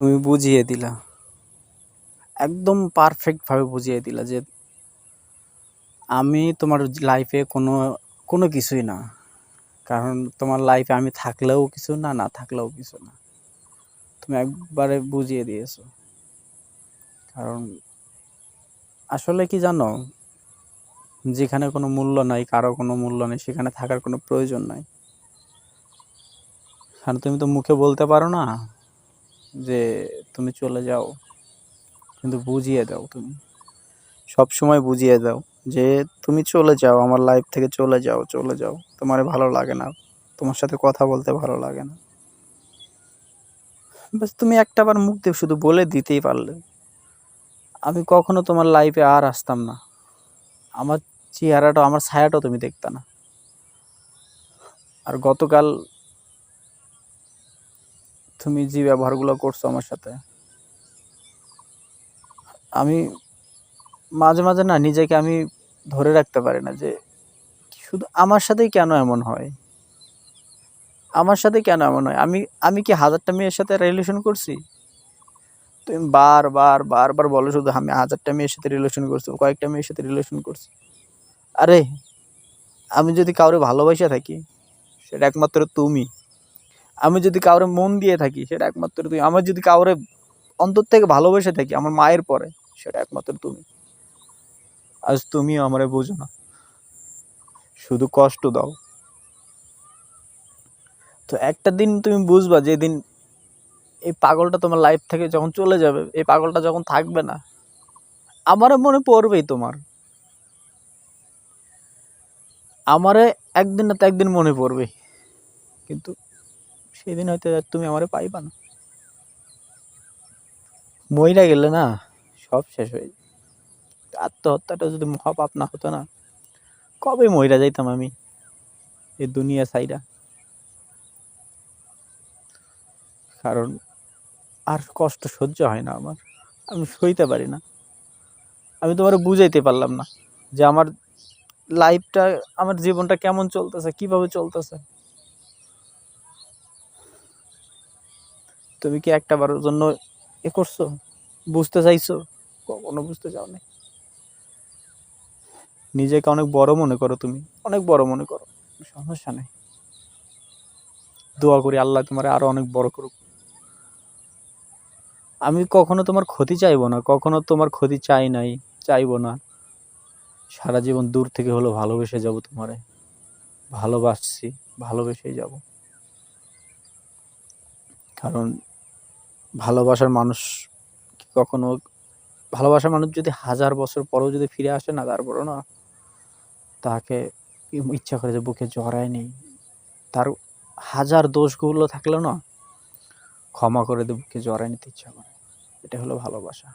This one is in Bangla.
তুমি বুঝিয়ে দিলা। একদম পারফেক্টভাবে বুঝিয়ে দিলা যে আমি তোমার লাইফে কোনো কোনো কিছুই না। কারণ তোমার লাইফে আমি থাকলেও কিছু না না থাকলেও কিছু না। তুমি একবারে বুঝিয়ে দিয়েছ। কারণ আসলে কি জানো? যেখানে কোনো মূল্য নাই, কারও কোনো মূল্য নেই, সেখানে থাকার কোনো প্রয়োজন নাই। কারণ তুমি তো মুখে বলতে পারো না। যে তুমি চলে যাও, কিন্তু বুঝিয়ে দাও তুমি। সব সময় বুঝিয়ে দাও যে তুমি চলে যাও, আমার লাইফ থেকে চলে যাও চলে যাও। তোমার ভালো লাগে না, তোমার সাথে কথা বলতে ভালো লাগে না। বাস তুমি একটা বার মুখ দিয়ে শুধু বলে দিতেই পারলে। আমি কখনো তোমার লাইফে আর আসতাম না। আমার চেহারাটা আমার ছায়াটাও তুমি দেখতে না। আর গতকাল তুমি যে ব্যবহারগুলো করছ আমার সাথে, আমি মাঝে মাঝে না নিজেকে আমি ধরে রাখতে পারি না যে শুধু আমার সাথেই কেন এমন হয়? আমার সাথে কেন এমন হয়? আমি আমি কি হাজারটা মেয়ের সাথে রিলেশন করছি? তুমি বারবার বারবার বলো শুধু আমি হাজারটা মেয়ের সাথে রিলেশন করছি, কয়েকটা মেয়ের সাথে রিলেশন করছি। আরে, আমি যদি কাউরে ভালোবাসা থাকি, সেটা একমাত্র তুমি। আমি যদি কাউরে মন দিয়ে থাকি, সেটা একমাত্র তুমি। আমার যদি কাউরে অন্তর থেকে ভালোবেসে থাকি, আমার মায়ের পরে, সেটা একমাত্র তুমি। আজ তুমিও আমারে বোঝো না। শুধু কষ্ট দাও। তো একটা দিন তুমি বুঝবা, যেদিন এই পাগলটা তোমার লাইফ থেকে যখন চলে যাবে, এই পাগলটা যখন থাকবে না আমারও মনে পড়বেই তোমার। আমারে একদিন না তো একদিন মনে পড়বে কিন্তু সেদিন হয়তো তুমি আমারে পাইবা না। মইরা গেলে না সব শেষ হয়ে যায়। আত্মহত্যাটা যদি মহাপাপ না হতো না কবে মইরা যাইতাম আমি এই দুনিয়া সাইরা কারণ আর কষ্ট সহ্য হয় না আমার আমি সইতে পারি না। আমি তোমার বুঝাইতে পারলাম না যে আমার লাইফটা আমার জীবনটা কেমন চলতেছে কীভাবে চলতেছে। তুমি কি একটা বারের জন্য এ করছ? বুঝতে চাইছো? কখনো বুঝতে চাও না নিজেকে অনেক বড় মনে করো তুমি। অনেক বড় মনে করো। সমস্যা নেই। দোয়া করি আল্লাহ তোমার আরও অনেক বড় করুক। আমি কখনো তোমার ক্ষতি চাইব না। কখনো তোমার ক্ষতি চাই নাই, চাইব না। সারা জীবন দূর থেকে হলো ভালোবেসে যাব তোমারে। ভালোবাসছি, ভালোবেসেই যাব। কারণ ভালোবাসার মানুষ কখনো, ভালোবাসার মানুষ যদি হাজার বছর পরেও যদি ফিরে আসে না, তারপরও না, তাকে ইচ্ছা করে যে বুকে জড়ায় নেই। তার হাজার দোষগুলো থাকলেও না, ক্ষমা করে দিয়ে বুকে জড়ায় নিতে ইচ্ছা করে। এটা হলো ভালোবাসা।